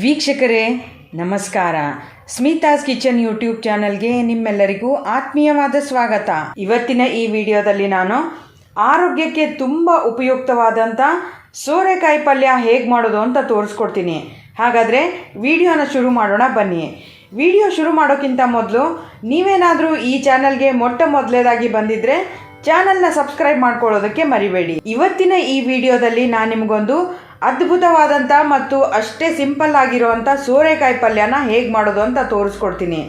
ವೀಕ್ಷಕರೇ, ನಮಸ್ಕಾರ. Smitha's kitchen YouTube ಚಾನಲ್ಗೆ ನಿಮ್ಮೆಲ್ಲರಿಗೂ ಆತ್ಮೀಯವಾದ ಸ್ವಾಗತ. ಇವತ್ತಿನ ಈ ವಿಡಿಯೋದಲ್ಲಿ ನಾನು ಆರೋಗ್ಯಕ್ಕೆ ತುಂಬ ಉಪಯುಕ್ತವಾದಂಥ ಸೋರೆಕಾಯಿ ಪಲ್ಯ ಹೇಗೆ ಮಾಡೋದು ಅಂತ ತೋರಿಸ್ಕೊಡ್ತೀನಿ. ಹಾಗಾದರೆ ವಿಡಿಯೋನ ಶುರು ಮಾಡೋಣ, ಬನ್ನಿ. ವಿಡಿಯೋ ಶುರು ಮಾಡೋಕ್ಕಿಂತ ಮೊದಲು ನೀವೇನಾದರೂ ಈ ಚಾನಲ್ಗೆ ಮೊಟ್ಟ ಮೊದಲೇದಾಗಿ ಬಂದಿದ್ರೆ ಚಾನಲ್ನ ಸಬ್ಸ್ಕ್ರೈಬ್ ಮಾಡ್ಕೊಳ್ಳೋದಕ್ಕೆ ಮರಿಬೇಡಿ. ಇವತ್ತಿನ ಈ ವಿಡಿಯೋದಲ್ಲಿ ನಾನು ನಿಮಗೊಂದು ಅದ್ಭುತವಾದಂಥ ಮತ್ತು ಅಷ್ಟೇ ಸಿಂಪಲ್ ಆಗಿರುವಂಥ ಸೋರೆಕಾಯಿ ಪಲ್ಯನ ಹೇಗೆ ಮಾಡೋದು ಅಂತ ತೋರಿಸ್ಕೊಡ್ತೀನಿ.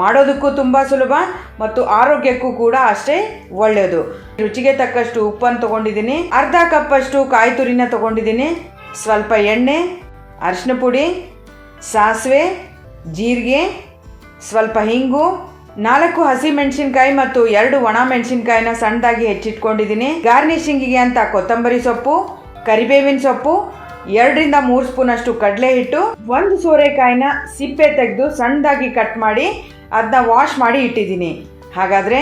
ಮಾಡೋದಕ್ಕೂ ತುಂಬ ಸುಲಭ ಮತ್ತು ಆರೋಗ್ಯಕ್ಕೂ ಕೂಡ ಅಷ್ಟೇ ಒಳ್ಳೆಯದು ರುಚಿಗೆ ತಕ್ಕಷ್ಟು ಉಪ್ಪನ್ನು ತೊಗೊಂಡಿದ್ದೀನಿ. ಅರ್ಧ ಕಪ್ಪಷ್ಟು ಕಾಯಿ ತುರಿನ ತೊಗೊಂಡಿದ್ದೀನಿ. ಸ್ವಲ್ಪ ಎಣ್ಣೆ ಅರಿಶಿನ ಪುಡಿ, ಸಾಸಿವೆ, ಜೀರಿಗೆ, ಸ್ವಲ್ಪ ಹಿಂಗು, ನಾಲ್ಕು ಹಸಿ ಮೆಣಸಿನ್ಕಾಯಿ ಮತ್ತು ಎರಡು ಒಣ ಮೆಣಸಿನ್ಕಾಯಿನ ಸಣ್ಣದಾಗಿ ಹೆಚ್ಚಿಟ್ಕೊಂಡಿದ್ದೀನಿ. ಗಾರ್ನಿಶಿಂಗಿಗೆ ಅಂತ ಕೊತ್ತಂಬರಿ ಸೊಪ್ಪು ಕರಿಬೇವಿನ ಸೊಪ್ಪು, ಎರಡರಿಂದ ಮೂರು ಸ್ಪೂನ್ ಅಷ್ಟು ಕಡಲೆ ಹಿಟ್ಟು, ಒಂದು ಸೋರೆಕಾಯಿನ ಸಿಪ್ಪೆ ತೆಗೆದು ಸಣ್ಣದಾಗಿ ಕಟ್ ಮಾಡಿ ಅದನ್ನ ವಾಶ್ ಮಾಡಿ ಇಟ್ಟಿದ್ದೀನಿ. ಹಾಗಾದರೆ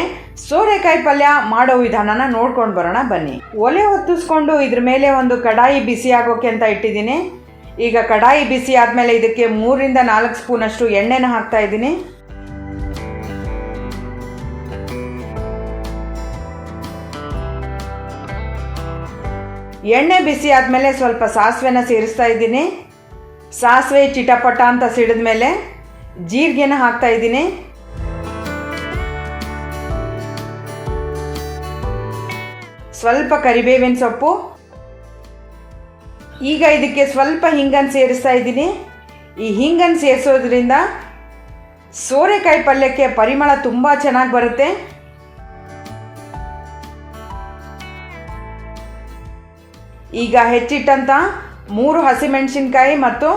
ಸೋರೆಕಾಯಿ ಪಲ್ಯ ಮಾಡೋ ವಿಧಾನನ ನೋಡ್ಕೊಂಡು ಬರೋಣ ಬನ್ನಿ. ಒಲೆ ಹೊತ್ತಿಸ್ಕೊಂಡು ಇದ್ರ ಮೇಲೆ ಒಂದು ಕಡಾಯಿ ಬಿಸಿ ಆಗೋಕೆ ಅಂತ ಇಟ್ಟಿದ್ದೀನಿ. ಈಗ ಕಡಾಯಿ ಬಿಸಿ ಆದಮೇಲೆ ಇದಕ್ಕೆ ಮೂರರಿಂದ ನಾಲ್ಕು ಸ್ಪೂನಷ್ಟು ಎಣ್ಣೆನ ಹಾಕ್ತಾ ಇದ್ದೀನಿ. ಎಣ್ಣೆ ಬಿಸಿ ಆದಮೇಲೆ ಸ್ವಲ್ಪ ಸಾಸಿವೆನ ಸೇರಿಸ್ತಾ ಇದ್ದೀನಿ. ಸಾಸಿವೆ ಚಿಟಪಟ ಅಂತ ಸಿಡಿದ ಮೇಲೆ ಜೀರಿಗೆನ ಹಾಕ್ತಾ ಇದ್ದೀನಿ. ಸ್ವಲ್ಪ ಕರಿಬೇವಿನ ಸೊಪ್ಪು. ಈಗ ಇದಕ್ಕೆ ಸ್ವಲ್ಪ ಹಿಂಗನ್ನು ಸೇರಿಸ್ತಾ ಇದ್ದೀನಿ. ಈ ಹಿಂಗನ್ನು ಸೇರಿಸೋದ್ರಿಂದ ಸೋರೆಕಾಯಿ ಪಲ್ಯಕ್ಕೆ ಪರಿಮಳ ತುಂಬ ಚೆನ್ನಾಗಿ ಬರುತ್ತೆ. ಈಗ ಹೆಚ್ಚಿಟ್ಟಂಥ ಮೂರು ಹಸಿಮೆಣಸಿನ್ಕಾಯಿ ಮತ್ತು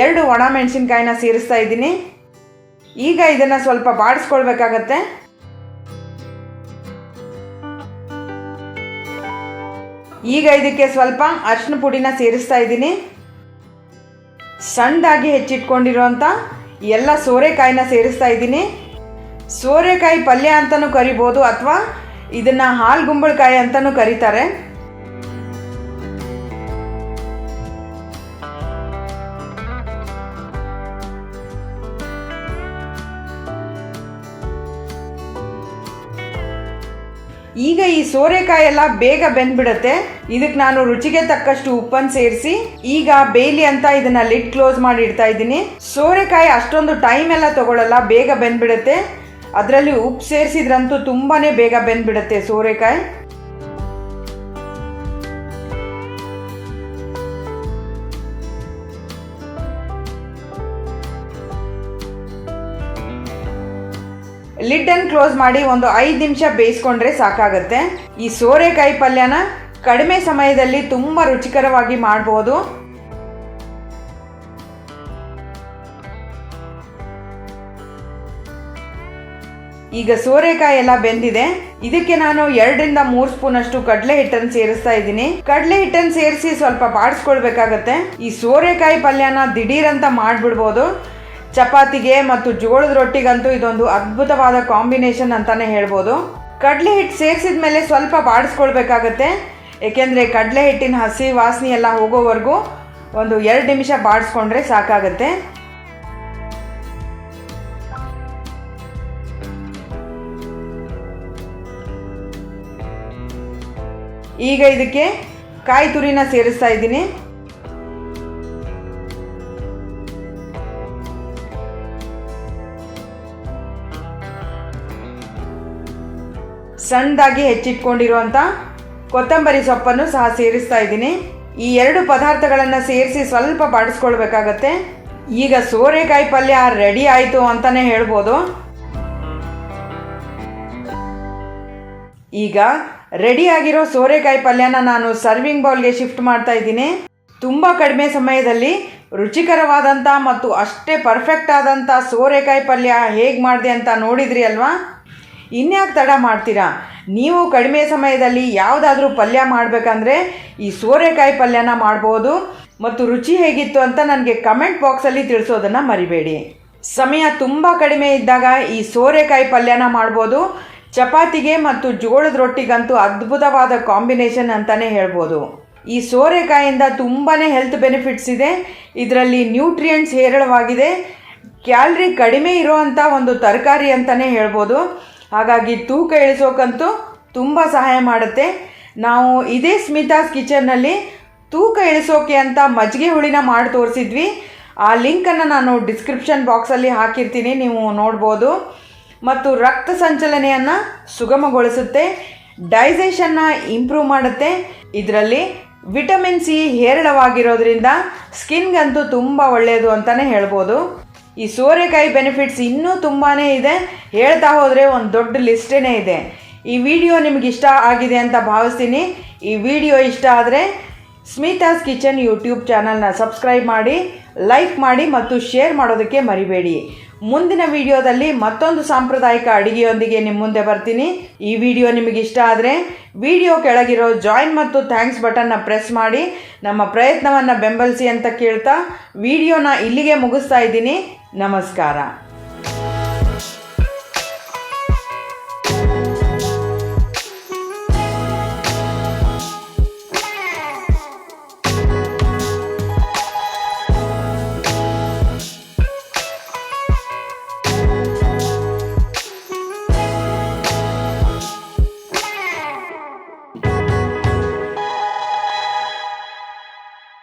ಎರಡು ಒಣ ಮೆಣಸಿನ್ಕಾಯಿನ ಸೇರಿಸ್ತಾ ಇದ್ದೀನಿ. ಈಗ ಇದನ್ನು ಸ್ವಲ್ಪ ಬಾಡಿಸ್ಕೊಳ್ಬೇಕಾಗತ್ತೆ. ಈಗ ಇದಕ್ಕೆ ಸ್ವಲ್ಪ ಅರ್ಶಿನ ಪುಡಿನ ಸೇರಿಸ್ತಾ ಇದ್ದೀನಿ. ಸಣ್ಣದಾಗಿ ಹೆಚ್ಚಿಟ್ಕೊಂಡಿರುವಂಥ ಎಲ್ಲ ಸೋರೆಕಾಯಿನ ಸೇರಿಸ್ತಾ ಇದ್ದೀನಿ. ಸೋರೆಕಾಯಿ ಪಲ್ಯ ಅಂತಲೂ ಕರಿಬೋದು ಅಥವಾ ಇದನ್ನು ಹಾಲು ಗುಂಬಳಕಾಯಿ ಅಂತಲೂ ಕರೀತಾರೆ. ಈಗ ಈ ಸೋರೆಕಾಯಿ ಎಲ್ಲ ಬೇಗ ಬೆಂದ್ಬಿಡುತ್ತೆ. ಇದಕ್ಕೆ ನಾನು ರುಚಿಗೆ ತಕ್ಕಷ್ಟು ಉಪ್ಪನ್ನು ಸೇರಿಸಿ, ಈಗ ಬೇಲಿ ಅಂತ ಇದನ್ನ ಲಿಡ್ ಕ್ಲೋಸ್ ಮಾಡಿ ಇಡ್ತಾ ಇದ್ದೀನಿ. ಸೋರೆಕಾಯಿ ಅಷ್ಟೊಂದು ಟೈಮ್ ಎಲ್ಲ ತಗೊಳ್ಳಲ್ಲ ಬೇಗ ಬೆಂದ್ಬಿಡತ್ತೆ. ಅದರಲ್ಲಿ ಉಪ್ಪು ಸೇರಿಸಿದ್ರಂತೂ ತುಂಬಾ ಬೇಗ ಬೆಂದ್ಬಿಡತ್ತೆ ಸೋರೆಕಾಯಿ. ಲಿಡ್ಡನ್ನು ಕ್ಲೋಸ್ ಮಾಡಿ ಒಂದು ಐದು ನಿಮಿಷ ಬೇಯಿಸ್ಕೊಂಡ್ರೆ ಸಾಕಾಗುತ್ತೆ. ಈ ಸೋರೆಕಾಯಿ ಪಲ್ಯನ ಕಡಿಮೆ ಸಮಯದಲ್ಲಿ ತುಂಬ ರುಚಿಕರವಾಗಿ ಮಾಡಬಹುದು ಈಗ ಸೋರೆಕಾಯಿ ಎಲ್ಲ ಬೆಂದಿದೆ. ಇದಕ್ಕೆ ನಾನು ಎರಡರಿಂದ ಮೂರ್ ಸ್ಪೂನ್ ಅಷ್ಟು ಕಡಲೆ ಹಿಟ್ಟನ್ನು ಸೇರಿಸ್ತಾ ಇದ್ದೀನಿ. ಕಡಲೆ ಹಿಟ್ಟನ್ನು ಸೇರಿಸಿ ಸ್ವಲ್ಪ ಬಾಡಿಸ್ಕೊಳ್ಬೇಕಾಗತ್ತೆ. ಈ ಸೋರೆಕಾಯಿ ಪಲ್ಯನ ಅಂತ ಮಾಡಿಬಿಡ್ಬೋದು. ಚಪಾತಿಗೆ ಮತ್ತು ಜೋಳದ ರೊಟ್ಟಿಗಂತೂ ಇದೊಂದು ಅದ್ಭುತವಾದ ಕಾಂಬಿನೇಷನ್ ಅಂತಾನೆ ಹೇಳ್ಬೋದು. ಕಡಲೆ ಹಿಟ್ಟು ಸೇರಿಸಿದ ಮೇಲೆ ಸ್ವಲ್ಪ ಬಾಡಿಸ್ಕೊಳ್ಬೇಕಾಗತ್ತೆ. ಏಕೆಂದರೆ ಕಡಲೆ ಹಿಟ್ಟಿನ ಹಸಿ ವಾಸನೆ ಎಲ್ಲ ಹೋಗೋವರೆಗೂ ಒಂದು ಎರಡು ನಿಮಿಷ ಬಾಡಿಸ್ಕೊಂಡ್ರೆ ಸಾಕಾಗತ್ತೆ. ಈಗ ಇದಕ್ಕೆ ಕಾಯಿ ತುರಿನ ಸೇರಿಸ್ತಾ ಇದ್ದೀನಿ. ಸಣ್ಣದಾಗಿ ಹೆಚ್ಚಿಟ್ಕೊಂಡಿರುವಂಥ ಕೊತ್ತಂಬರಿ ಸೊಪ್ಪನ್ನು ಸಹ ಸೇರಿಸ್ತಾ ಇದ್ದೀನಿ. ಈ ಎರಡು ಪದಾರ್ಥಗಳನ್ನು ಸೇರಿಸಿ ಸ್ವಲ್ಪ ಬಾಡಿಸ್ಕೊಳ್ಬೇಕಾಗತ್ತೆ. ಈಗ ಸೋರೆಕಾಯಿ ಪಲ್ಯ ರೆಡಿ ಆಯಿತು ಅಂತಲೇ ಹೇಳ್ಬೋದು. ಈಗ ರೆಡಿ ಆಗಿರೋ ಸೋರೆಕಾಯಿ ಪಲ್ಯನ ನಾನು ಸರ್ವಿಂಗ್ ಬೌಲ್ಗೆ ಶಿಫ್ಟ್ ಮಾಡ್ತಾ ಇದ್ದೀನಿ. ತುಂಬ ಕಡಿಮೆ ಸಮಯದಲ್ಲಿ ರುಚಿಕರವಾದಂಥ ಮತ್ತು ಅಷ್ಟೇ ಪರ್ಫೆಕ್ಟ್ ಆದಂಥ ಸೋರೆಕಾಯಿ ಪಲ್ಯ ಹೇಗೆ ಮಾಡಿದೆ ಅಂತ ನೋಡಿದ್ರಿ ಅಲ್ವಾ? ಇನ್ಯಾಕೆ ತಡ ಮಾಡ್ತೀರಾ? ನೀವು ಕಡಿಮೆ ಸಮಯದಲ್ಲಿ ಯಾವುದಾದ್ರೂ ಪಲ್ಯ ಮಾಡಬೇಕಂದ್ರೆ ಈ ಸೋರೆಕಾಯಿ ಪಲ್ಯನ ಮಾಡ್ಬೋದು. ಮತ್ತು ರುಚಿ ಹೇಗಿತ್ತು ಅಂತ ನನಗೆ ಕಮೆಂಟ್ ಬಾಕ್ಸಲ್ಲಿ ತಿಳಿಸೋದನ್ನು ಮರಿಬೇಡಿ. ಸಮಯ ತುಂಬ ಕಡಿಮೆ ಇದ್ದಾಗ ಈ ಸೋರೆಕಾಯಿ ಪಲ್ಯನ ಮಾಡ್ಬೋದು. ಚಪಾತಿಗೆ ಮತ್ತು ಜೋಳದ ರೊಟ್ಟಿಗಂತೂ ಅದ್ಭುತವಾದ ಕಾಂಬಿನೇಷನ್ ಅಂತಲೇ ಹೇಳ್ಬೋದು. ಈ ಸೋರೆಕಾಯಿಂದ ತುಂಬಾ ಹೆಲ್ತ್ ಬೆನಿಫಿಟ್ಸ್ ಇದೆ. ಇದರಲ್ಲಿ ನ್ಯೂಟ್ರಿಯೆಂಟ್ಸ್ ಹೇರಳವಾಗಿದೆ. ಕ್ಯಾಲ್ರಿ ಕಡಿಮೆ ಇರೋವಂಥ ಒಂದು ತರಕಾರಿ ಅಂತಲೇ ಹೇಳ್ಬೋದು. ಹಾಗಾಗಿ ತೂಕ ಇಳಿಸೋಕ್ಕಂತೂ ತುಂಬ ಸಹಾಯ ಮಾಡುತ್ತೆ. ನಾವು ಇದೇ ಸ್ಮಿತಾಸ್ ಕಿಚನ್ನಲ್ಲಿ ತೂಕ ಇಳಿಸೋಕೆ ಅಂತ ಮಜ್ಜಿಗೆ ಹುಳಿನ ಮಾಡಿ ತೋರಿಸಿದ್ವಿ. ಆ ಲಿಂಕನ್ನು ನಾನು ಡಿಸ್ಕ್ರಿಪ್ಷನ್ ಬಾಕ್ಸಲ್ಲಿ ಹಾಕಿರ್ತೀನಿ, ನೀವು ನೋಡ್ಬೋದು. ಮತ್ತು ರಕ್ತ ಸಂಚಲನೆಯನ್ನು ಸುಗಮಗೊಳಿಸುತ್ತೆ, ಡೈಜೆಷನ್ನ ಇಂಪ್ರೂವ್ ಮಾಡುತ್ತೆ. ಇದರಲ್ಲಿ ವಿಟಮಿನ್ ಸಿ ಹೇರಳವಾಗಿರೋದ್ರಿಂದ ಸ್ಕಿನ್ಗಂತೂ ತುಂಬ ಒಳ್ಳೆಯದು ಅಂತಲೇ ಹೇಳ್ಬೋದು. ಈ ಸೋರೆಕಾಯಿ ಬೆನಿಫಿಟ್ಸ್ ಇನ್ನೂ ತುಂಬಾ ಇದೆ. ಹೇಳ್ತಾ ಹೋದರೆ ಒಂದು ದೊಡ್ಡ ಲಿಸ್ಟೇ ಇದೆ. ಈ ವಿಡಿಯೋ ನಿಮಗೆ ಇಷ್ಟ ಆಗಿದೆ ಅಂತ ಭಾವಿಸ್ತೀನಿ. ಈ ವಿಡಿಯೋ ಇಷ್ಟ ಆದರೆ ಸ್ಮಿತಾಸ್ ಕಿಚನ್ ಯೂಟ್ಯೂಬ್ ಚಾನಲ್ನ ಸಬ್ಸ್ಕ್ರೈಬ್ ಮಾಡಿ, ಲೈಕ್ ಮಾಡಿ ಮತ್ತು ಶೇರ್ ಮಾಡೋದಕ್ಕೆ ಮರಿಬೇಡಿ. ಮುಂದಿನ ವಿಡಿಯೋದಲ್ಲಿ ಮತ್ತೊಂದು ಸಾಂಪ್ರದಾಯಿಕ ಅಡಿಗೆಯೊಂದಿಗೆ ನಿಮ್ಮ ಮುಂದೆ ಬರ್ತೀನಿ. ಈ ವಿಡಿಯೋ ನಿಮಗೆ ಇಷ್ಟ ಆದರೆ ವಿಡಿಯೋ ಕೆಳಗಿರೋ ಜಾಯಿನ್ ಮತ್ತು ಥ್ಯಾಂಕ್ಸ್ ಬಟನ್ನ ಪ್ರೆಸ್ ಮಾಡಿ. ನಮ್ಮ ಪ್ರಯತ್ನವನ್ನು ಬೆಂಬಲಿಸಿ ಅಂತ ಕೇಳ್ತಾ ವಿಡಿಯೋನ ಇಲ್ಲಿಗೆ ಮುಗಿಸ್ತಾ ಇದ್ದೀನಿ. ನಮಸ್ಕಾರ